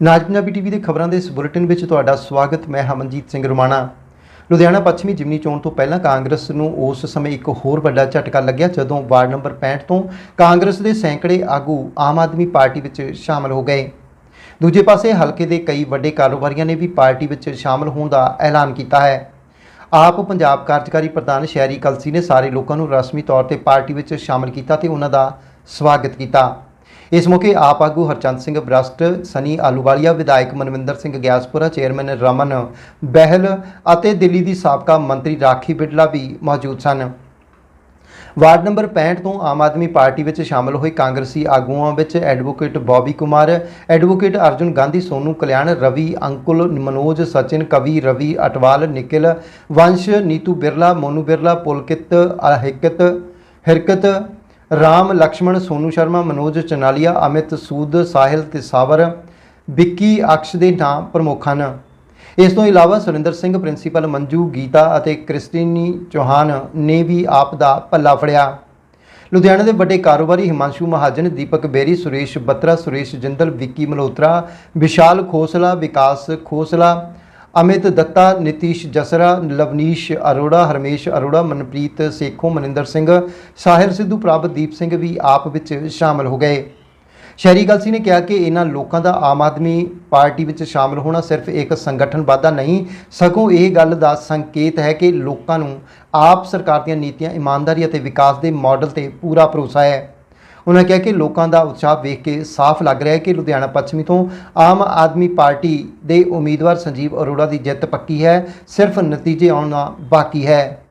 ਨਾਜ Punjabi TV ਦੇ ਖਬਰਾਂ ਦੇ ਇਸ ਬੁਲੇਟਿਨ ਵਿੱਚ ਤੁਹਾਡਾ ਸਵਾਗਤ, ਮੈਂ ਹਮਨਜੀਤ ਸਿੰਘ ਰੁਮਾਣਾ। ਲੁਧਿਆਣਾ ਪੱਛਮੀ ਜਿਮਨੀ ਚੋਣ ਤੋਂ ਪਹਿਲਾਂ ਕਾਂਗਰਸ ਨੂੰ ਉਸ ਸਮੇਂ ਇੱਕ ਹੋਰ ਵੱਡਾ ਝਟਕਾ ਲੱਗਿਆ, ਜਦੋਂ ਵਾਰਡ ਨੰਬਰ 65 ਤੋਂ ਕਾਂਗਰਸ ਦੇ ਸੈਂਕੜੇ ਆਗੂ ਆਮ ਆਦਮੀ ਪਾਰਟੀ ਵਿੱਚ ਸ਼ਾਮਲ ਹੋ ਗਏ। ਦੂਜੇ ਪਾਸੇ ਹਲਕੇ ਦੇ ਕਈ ਵੱਡੇ ਕਾਰੋਬਾਰੀਆਂ ਨੇ ਵੀ ਪਾਰਟੀ ਵਿੱਚ ਸ਼ਾਮਲ ਹੋਣ ਦਾ ਐਲਾਨ ਕੀਤਾ ਹੈ। ਆਪ ਪੰਜਾਬ ਕਾਰਜਕਾਰੀ ਪ੍ਰਧਾਨ ਸ਼ਹਿਰੀ ਕਲਸੀ ਨੇ ਸਾਰੇ ਲੋਕਾਂ ਨੂੰ ਰਸਮੀ ਤੌਰ ਤੇ ਪਾਰਟੀ ਵਿੱਚ ਸ਼ਾਮਲ ਕੀਤਾ ਤੇ ਉਹਨਾਂ ਦਾ ਸਵਾਗਤ ਕੀਤਾ। ਇਸ ਮੌਕੇ ਆਪ ਆਗੂ ਹਰਚੰਦ ਸਿੰਘ ਬ੍ਰਸਟ ਸਨੀ ਆਲੂਵਾਲੀਆ, ਵਿਧਾਇਕ ਮਨਵਿੰਦਰ ਸਿੰਘ ਗਿਆਸਪੁਰਾ, ਚੇਅਰਮੈਨ ਰਮਨ ਬਹਿਲ ਅਤੇ ਦਿੱਲੀ ਦੀ ਸਾਬਕਾ ਮੰਤਰੀ ਰਾਖੀ ਬਿੜਲਾ ਵੀ ਮੌਜੂਦ ਸਨ। ਵਾਰਡ ਨੰਬਰ 65 ਤੋਂ ਆਮ ਆਦਮੀ ਪਾਰਟੀ ਵਿੱਚ ਸ਼ਾਮਲ ਹੋਏ ਕਾਂਗਰਸੀ ਆਗੂਆਂ ਵਿੱਚ advocate Bobby Kumar, advocate Arjun Gandhi, Sonu Kalyan, Ravi Ankul, Manoj Sachin, Kavi Ravi Atwal, ਨਿਕਿਲ ਵੰਸ਼, ਨੀਤੂ ਬਿਰਲਾ, ਮੋਨੂ ਬਿਰਲਾ, ਪੁਲਕਿਤ ਅਹਿਕਤ ਹਿਰਕਤ ਰਾਮ, ਲਕਸ਼ਮਣ, ਸੋਨੂ ਸ਼ਰਮਾ, ਮਨੋਜ ਚਨਾਲੀਆ, ਅਮਿਤ ਸੂਦ, ਸਾਹਿਲ ਤਿਸਾਵਰ ਵਿੱਕੀ ਅਕਸ਼ ਦੇ ਨਾਮ ਪ੍ਰਮੁੱਖ ਹਨ। ਇਸ ਤੋਂ ਇਲਾਵਾ ਸੁਰਿੰਦਰ ਸਿੰਘ, ਪ੍ਰਿੰਸੀਪਲ ਮੰਜੂ, ਗੀਤਾ ਅਤੇ ਕ੍ਰਿਸਟੀਨੀ ਚੌਹਾਨ ਨੇ ਵੀ ਆਪ ਦਾ ਪੱਲਾ ਫੜਿਆ। ਲੁਧਿਆਣਾ ਦੇ ਵੱਡੇ ਕਾਰੋਬਾਰੀ ਹਿਮਾਂਸ਼ੂ ਮਹਾਜਨ ਦੀਪਕ ਬੇਰੀ, ਸੁਰੇਸ਼ ਬੱਤਰਾ, ਸੁਰੇਸ਼ ਜਿੰਦਲ, ਵਿੱਕੀ ਮਲਹੋਤਰਾ, ਵਿਸ਼ਾਲ ਖੋਸਲਾ, ਵਿਕਾਸ ਖੋਸਲਾ ਅਮਿਤ ਦੱਤਾ ਨਿਤੀਸ਼ ਜਸਰਾ ਲਵਨੀਸ਼ ਅਰੋੜਾ ਹਰਮੇਸ਼ ਅਰੋੜਾ ਮਨਪ੍ਰੀਤ ਸੇਖੋਂ ਮਨਿੰਦਰ ਸਿੰਘ ਸਾਹਿਰ ਸਿੱਧੂ ਪ੍ਰਭਦੀਪ ਸਿੰਘ ਵੀ ਆਪ ਵਿੱਚ ਸ਼ਾਮਲ ਹੋ ਗਏ ਸ਼ਹਿਰੀ ਗਲਸੀ ਨੇ ਕਿਹਾ ਕਿ ਇਹਨਾਂ ਲੋਕਾਂ ਦਾ ਆਮ ਆਦਮੀ ਪਾਰਟੀ ਵਿੱਚ ਸ਼ਾਮਲ ਹੋਣਾ ਸਿਰਫ ਇੱਕ ਸੰਗਠਨ ਵਾਧਾ ਨਹੀਂ ਸਗੋਂ ਇਹ ਗੱਲ ਦਾ ਸੰਕੇਤ ਹੈ ਕਿ ਲੋਕਾਂ ਨੂੰ ਆਪ ਸਰਕਾਰ ਦੀਆਂ ਨੀਤੀਆਂ ਇਮਾਨਦਾਰੀ ਅਤੇ ਵਿਕਾਸ ਦੇ ਮਾਡਲ ਤੇ ਪੂਰਾ ਭਰੋਸਾ ਹੈ ਉਹਨਾਂ ਕਿਹਾ ਕਿ ਲੋਕਾਂ ਦਾ ਉਤਸ਼ਾਹ ਵੇਖ ਕੇ ਸਾਫ਼ ਲੱਗ ਰਿਹਾ ਹੈ ਕਿ ਲੁਧਿਆਣਾ ਪੱਛਮੀ ਤੋਂ ਆਮ ਆਦਮੀ ਪਾਰਟੀ ਦੇ ਉਮੀਦਵਾਰ ਸੰਜੀਵ ਅਰੋੜਾ ਦੀ ਜਿੱਤ ਪੱਕੀ ਹੈ, ਸਿਰਫ ਨਤੀਜੇ ਆਉਣਾ ਬਾਕੀ ਹੈ।